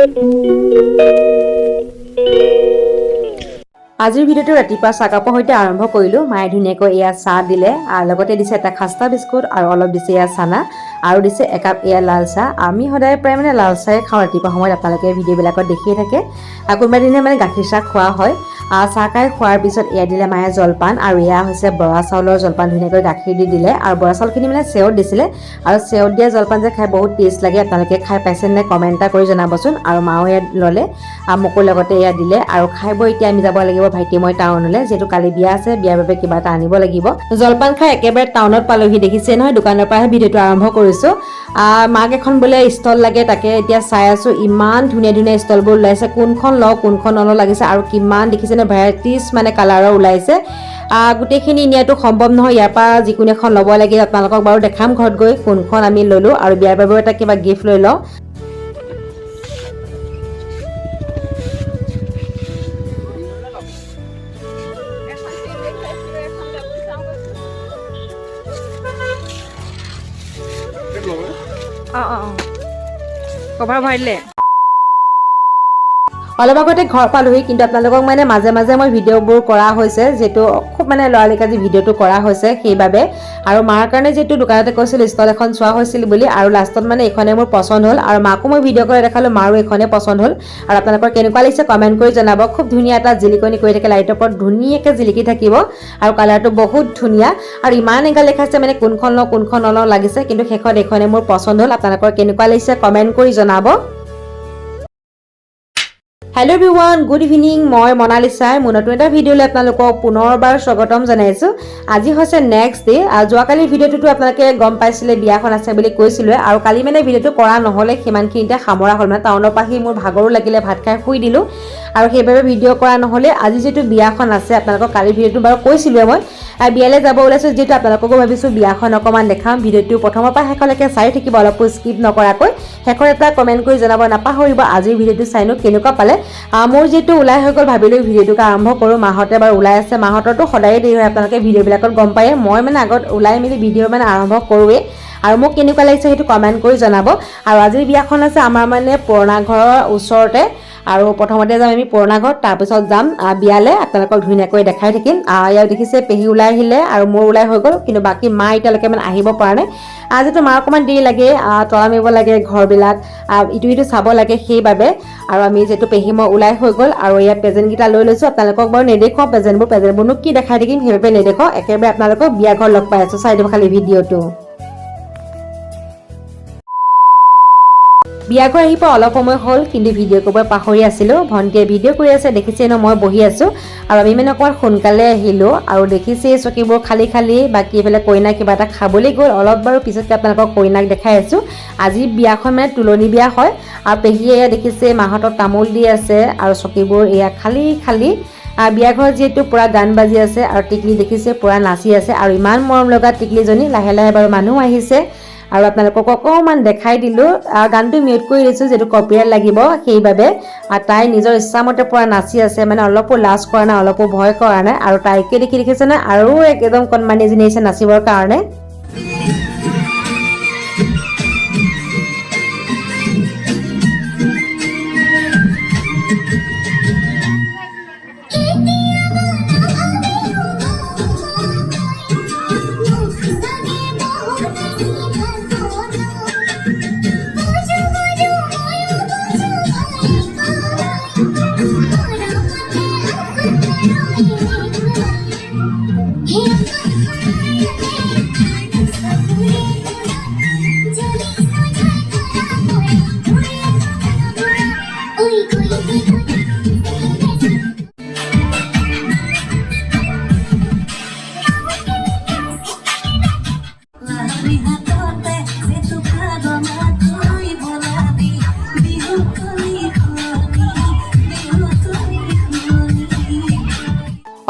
আজিৰ ভিডিঅ'টো ৰাতিপুৱা চাহকাপৰ সৈতে আৰম্ভ কৰিলোঁ। মায়ে ধুনীয়াকৈ এয়া চাহ দিলে আৰু লগতে দিছে এটা খাস্তা বিস্কুট আৰু অলপ দিছে এয়া চানা আৰু দিছে একাপ এয়া লাল চাহ। আমি সদায় প্ৰায় মানে লাল চাহে খাওঁ ৰাতিপুৱা সময়ত। আপোনালোকে ভিডিঅ'বিলাকত দেখিয়ে থাকে। আৰু কোনোবা দিনা মানে গাখীৰ চাহ খোৱা হয়। চাহ খাই খোৱাৰ পিছত এয়া দিলে মায়ে জলপান আৰু এয়া হৈছে বৰা চাউলৰ জলপান ধুনীয়াকৈ গাখীৰ দি দিলে আৰু বৰা চাউলখিনি মানে চেৱত দিছিলে আৰু চেৱত দিয়া জলপান যে খাই বহুত টেষ্ট লাগে, আপোনালোকে খাই পাইছে নে কমেণ্ট এটা কৰি জনাবচোন আৰু মাও ইয়াত ল'লে মোকো লগতে এয়া দিলে আৰু খাই বৈ এতিয়া আমি যাব লাগিব ভাইটি মই টাউনলৈ, যিহেতু কালি বিয়া আছে, বিয়াৰ বাবে কিবা এটা আনিব লাগিব। জলপান খাই একেবাৰে টাউনত পালোহি, দেখিছে নহয়, দোকানৰ পৰাহে ভিডিঅ'টো আৰম্ভ কৰিছোঁ। মাক এখন বোলে ষ্টল লাগে, তাকে এতিয়া চাই আছোঁ, ইমান ধুনীয়া ধুনীয়া ষ্টলবোৰ ওলাইছে, কোনখন লওঁ, কোনখন নলওঁ লাগিছে আৰু কিমান দেখিছেনে ভেৰাইটিজ মানে কালাৰৰ ওলাইছে। গোটেইখিনি নিয়াটো সম্ভৱ নহয়। ইয়াৰ পৰা যিকোনো এখন ল'ব লাগে। আপোনালোকক বাৰু দেখাম ঘৰত গৈ কোনখন আমি ল'লোঁ আৰু বিয়াৰ বাবেও এটা কিবা গিফ্ট লৈ লওঁ। অঁ অঁ অঁ। কভাৰ ভৰাই দিলে? অলপ আগতে ঘৰ পালোহি, কিন্তু আপোনালোকক মানে মাজে মাজে মই ভিডিঅ'বোৰ কৰা হৈছে, যিহেতু খুব মানে লৰালৰিকে আজি ভিডিঅ'টো কৰা হৈছে সেইবাবে। আৰু মাৰ কাৰণে যিহেতু দোকানতে কৈছিল, ষ্টল এখন চোৱা হৈছিল বুলি, আৰু লাষ্টত মানে এইখনে মোৰ পচন্দ হ'ল, আৰু মাকো মই ভিডিঅ' কৰি দেখালোঁ, মাৰো এইখনে পচন্দ হ'ল। আৰু আপোনালোকৰ কেনেকুৱা লাগিছে কমেণ্ট কৰি জনাব। খুব ধুনীয়া এটা জিলিকনি কৰি থাকে, লাইটৰ ওপৰত ধুনীয়াকৈ জিলিকি থাকিব, আৰু কালাৰটো বহুত ধুনীয়া। আৰু ইমান এগাল দেখাইছে মানে কোনখন লওঁ, কোনখন নলওঁ লাগিছে, কিন্তু শেষত এইখনে মোৰ পচন্দ হ'ল। আপোনালোকৰ কেনেকুৱা লাগিছে কমেণ্ট কৰি জনাব। হেল্ল' এভৰিৱান গুড ইভিনিং মই মনালিছাই। মোৰ নতুন এটা ভিডিঅ'লৈ আপোনালোকক পুনৰবাৰ স্বাগতম জনাইছোঁ। আজি হৈছে নেক্সট ডে আৰু যোৱাকালি ভিডিঅ'টোতো আপোনালোকে গম পাইছিলে, বিয়াখন আছে বুলি কৈছিলোৱে। আৰু কালি মানে ভিডিঅ'টো কৰা নহ'লে সিমানখিনিতে সামৰা হ'ল। মানে টাউনৰ পৰা আহি মোৰ ভাগৰো লাগিলে ভাত খাই শুই দিলোঁ। আৰু সেইবাবে ভিডিঅ' কৰা নহ'লে আজি যিটো বিয়াখন আছে আপোনালোকক কালি ভিডিঅ'টো বাৰু কৈছিলোৱে মই। বিয়ালৈ যাব ওলাইছোঁ যিহেতু আপোনালোককো ভাবিছোঁ বিয়াখন অকণমান দেখাম ভিডিঅ'টো প্ৰথমৰ পৰা শেষলৈকে চাই থাকিব অলপো স্কিপ নকৰাকৈ। শেষত এটা কমেণ্ট কৰি জনাব নাপাহৰিব আজিৰ ভিডিঅ'টো চাইনো কেনেকুৱা পালে। মোৰ যিহেতু ওলাই হৈ গ'ল ভাবিলোঁ ভিডিঅ'টোকে আৰম্ভ কৰোঁ মাহঁতে বাৰু ওলাই আছে মাহঁতৰতো সদায়ে দেৰি হয় আপোনালোকে ভিডিঅ'বিলাকত গম পায়ে। মই মানে আগত ওলাই মেলি ভিডিঅ' মানে আৰম্ভ কৰোঁৱেই। আৰু মোক কেনেকুৱা লাগিছে সেইটো কমেণ্ট কৰি জনাব। আৰু আজিৰ বিয়াখন আছে আমাৰ মানে পুৰণা ঘৰৰ ওচৰতে। আৰু প্ৰথমতে যাম পুৰণা ঘৰত তাৰপিছত যাম বিয়ালৈ আপোনালোকক ধুনীয়াকৈ দেখাই থাকিম। ইয়াত দেখিছে পেহী ওলাই আহিলে আৰু মোৰ ওলাই হৈ গ'ল, কিন্তু বাকী মা এতিয়ালৈকে মানে আহিব পৰা নাই। যিহেতু মাৰ অকণমান দেৰি লাগে তলা মাৰিব লাগে ঘৰবিলাক ইটো সিটো চাব লাগে সেইবাবে। আৰু আমি যিহেতু পেহী মই ওলাই হৈ গ'ল আৰু ইয়াত প্ৰেজেণ্টকেইটা লৈ লৈছোঁ, আপোনালোকক বাৰু নেদেখুৱাওঁ প্ৰেজেণ্টবোৰ প্ৰেজেণ্টবোৰনো কি দেখাই থাকিম সেইবাবে নেদেখুৱাওঁ। একেবাৰে আপোনালোকক বিয়া ঘৰ লগ পাই আছোঁ চাই দিব খালি ভিডিঅ'টো। বিয়া ঘৰ আহি পোৱা অলপ সময় হ'ল কিন্তু ভিডিঅ' কৰিব পাহৰি আছিলোঁ ভণ্টিয়ে ভিডিঅ' কৰি আছে দেখিছে ন মই বহি আছোঁ আৰু আমি মানে অকণমান সোনকালে আহিলোঁ আৰু দেখিছেই চকীবোৰ খালী খালী বাকী এইফালে কইনা কিবা এটা খাবলৈ গ'ল অলপ বাৰু পিছতকৈ আপোনালোকক কইনাক দেখাই আছোঁ আজি বিয়াখন মানে তোলনি বিয়া হয় আৰু পেহীয়ে এয়া দেখিছে মাহঁতক তামোল দি আছে আৰু চকীবোৰ এয়া খালী খালী আহ, বিয়া ঘৰত যিহেতু পূৰা গান বাজি আছে আৰু টিকলি দেখিছে পূৰা নাচি আছে আৰু ইমান মৰম লগা টিকলিজনী লাহে লাহে বাৰু মানুহ আহিছে আৰু আপোনালোকক অকণমান দেখাই দিলোঁ গানটো মিউট কৰি দিছোঁ, যিহেতু কপিৰাইট লাগিব সেইবাবে। আৰু তাই নিজৰ ইচ্ছামতে পূৰা নাচি আছে মানে অলপো লাজ কৰা নাই, অলপো ভয় কৰা নাই, আৰু তাইকে দেখি দেখিছেনে? আৰু একদম কণমানি এজনী নাচিবৰ কাৰণে।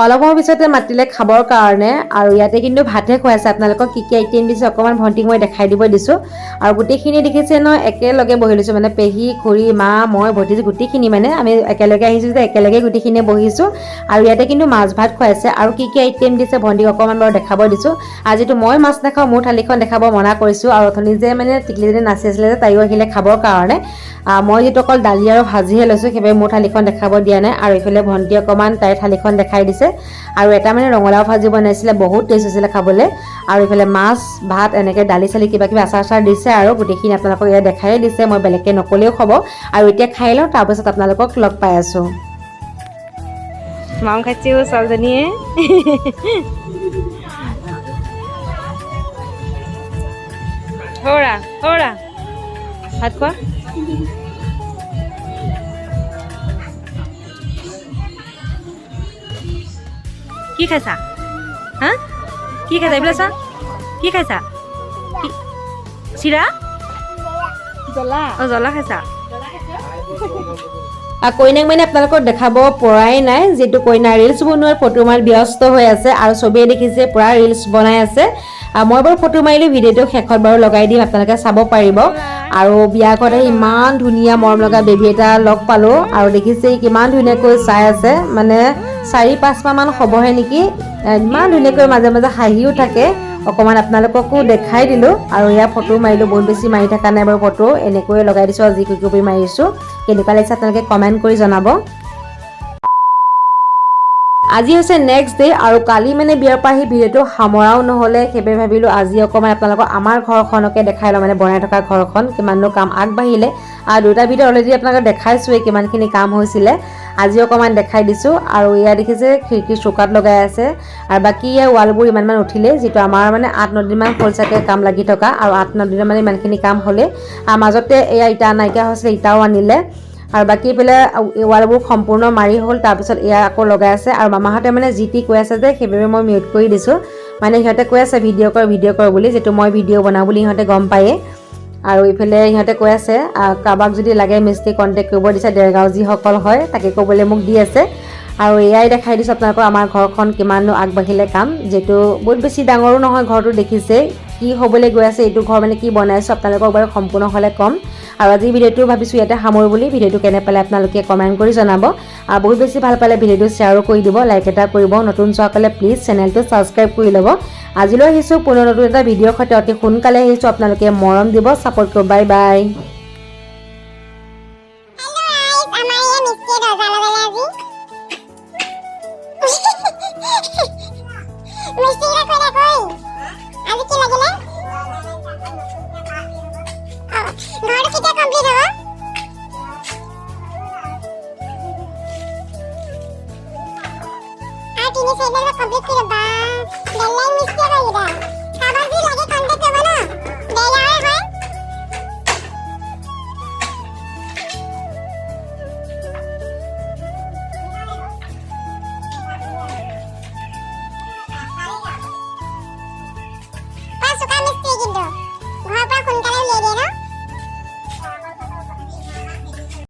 অলপ সময় পিছতে মাতিলে খাবৰ কাৰণে আৰু ইয়াতে কিন্তু ভাতহে খুৱাইছে আপোনালোকক কি কি আইটেম দিছে অকণমান ভণ্টিক মই দেখাই দিব দিছোঁ। আৰু গোটেইখিনি দেখিছে ন একেলগে বহি লৈছোঁ। মানে পেহী খুৰী মা মই ভতিজী গোটেইখিনি মানে আমি একেলগে আহিছোঁ যে একেলগে গোটেইখিনিয়ে বহিছোঁ। আৰু ইয়াতে কিন্তু মাছ ভাত খুৱাইছে আৰু কি কি আইটেম দিছে ভণ্টিক অকণমান বাৰু দেখাব দিছোঁ। আজিতো মই মাছ নাখাওঁ মোৰ থালিখন দেখাব মনা কৰিছোঁ। আৰু অথনি যে মানে টিকলিজনী নাচি আছিলে যে তাইও আহিলে খাবৰ কাৰণে। মই যিটো অকল দালি আৰু ভাজিহে লৈছোঁ সেইবাবে মোৰ থালিখন দেখাব দিয়া নাই। আৰু এইফালে ভণ্টি অকণমান তাইৰ থালিখন দেখাই দিছে। আৰু এটা মানে ৰঙালাও ভাজি বনাইছিলে, বহুত টেষ্ট হৈছিলে খাবলৈ। আৰু এইফালে মাছ, ভাত, এনেকৈ দালি চালি কিবা কিবি আচাৰ চাৰ দিছে আৰু গোটেইখিনি আপোনালোকক ইয়াত দেখাই দিছে, মই বেলেগকৈ নক'লেও হ'ব। আৰু এতিয়া খাই লওঁ তাৰপিছত আপোনালোকক লগ পাই আছোঁ। মাম খাইছেও ছোৱালীজনীয়ে। হৌৰা হৌৰা, ভাত খোৱা? কি খাইছা? হা? কি খাইছা? এইবিলাক চা? কি খাইছা? চিৰা? জ্বলা। অঁ জ্বলা খাইছা। কইনাক মানে আপোনালোকক দেখাব পৰাই নাই যিটো কইনা ৰিলচ বনোৱাৰ ফটো মাৰি ব্যস্ত হৈ আছে আৰু চবেই দেখিছে পূৰা ৰিলচ বনাই আছে। মই বাৰু ফটো মাৰিলোঁ ভিডিঅ'টো শেষত বাৰু লগাই দিম আপোনালোকে চাব পাৰিব। আৰু বিয়া ঘৰত আহি ইমান ধুনীয়া মৰম লগা বেবী এটা লগ পালোঁ আৰু দেখিছে কিমান ধুনীয়াকৈ চাই আছে মানে চাৰি পাঁচ মাহমান হ'বহে নেকি? ইমান ধুনীয়াকৈ মাজে মাজে হাঁহিও থাকে। অকণমান আপোনালোককো দেখাই দিলোঁ আৰু ইয়াৰ ফটো মাৰিলোঁ বহুত বেছি মাৰি থকা নাই বাৰু ফটো। এনেকৈয়ে লগাই দিছোঁ আৰু যি কপি মাৰিছোঁ কেনেকুৱা লাগিছে আপোনালোকে কমেণ্ট কৰি জনাব। আজি হৈছে নেক্সট ডে আৰু কালি মানে বিয়াৰ পৰা আহি ভিডিঅ'টো সামৰাও নহ'লে। সেইবাবে ভাবিলোঁ আজি অকণমান আপোনালোকক আমাৰ ঘৰখনকে দেখাই লওঁ মানে বনাই থকা ঘৰখন কিমাননো কাম আগবাঢ়িলে। আৰু দুটা ভিডিঅ' অলৰেডি আপোনালোকক দেখাইছোৱেই কিমানখিনি কাম হৈছিলে। আজি অকণমান দেখাই দিছোঁ আৰু এয়া দেখিছে খিৰিকীৰ চৌকাত লগাই আছে আৰু বাকী ইয়াৰ ৱালবোৰ ইমানমান উঠিলে যিটো আমাৰ মানে আঠ ন দিনমান হ'ল চাগে কাম লাগি থকা আৰু আঠ ন দিনৰ মানে ইমানখিনি কাম হ'লে। আৰু মাজতে এয়া ইটা নাইকিয়া হৈছিলে ইটাও আনিলে। আৰু বাকী এইফালে ৱালবোৰ সম্পূৰ্ণ মাৰি হ'ল তাৰপিছত এয়া আকৌ লগাই আছে আৰু মামাহঁতে মানে যি টি কৈ আছে যে সেইবাবে মই মিউট কৰি দিছোঁ। মানে সিহঁতে কৈ আছে ভিডিঅ' কৰ ভিডিঅ' কৰ বুলি যিটো মই ভিডিঅ' বনাওঁ বুলি সিহঁতে গম পায়েই আৰু ইফালে সিহঁতে কৈ আছে কাৰোবাক যদি লাগে মিস্ত্ৰী কণ্টেক্ট কৰিব দিছে, দেৰগাঁও যিসকল হয়, তাকে ক'বলৈ মোক দি আছে। আৰু এয়াই দেখাই দিছোঁ আপোনালোকৰ আমাৰ ঘৰখন কিমাননো আগবাঢ়িলে কাম, যিহেতু বহুত বেছি ডাঙৰো নহয় ঘৰটো দেখিছে, কি হ'বলৈ গৈ আছে, এইটো ঘৰ মানে কি বনাইছোঁ, আপোনালোকক বাৰু সম্পূৰ্ণ হ'লে ক'ম। আৰু আজি ভিডিঅ'টো ভাবিছোঁ ইয়াতে সামৰোঁ বুলি, ভিডিঅ'টো কেনে পালে আপোনালোকে কমেণ্ট কৰি জনাব। আৰু বহুত বেছি ভালো পালে ভিডিঅ'টো শ্বেয়াৰো কৰি দিব, লাইক এটা কৰিব, নতুন চোৱাসকলে প্লিজ চেনেলটো ছাবস্ক্ৰাইব কৰি ল'ব। আজিলৈ আহিছোঁ পুনৰ নতুন এটা ভিডিঅ'ৰ সৈতে। অতি সোনকালে আহিছোঁ। আপোনালোকে মৰম দিব ছাপোৰ্ট কৰিব। Bye bye hello'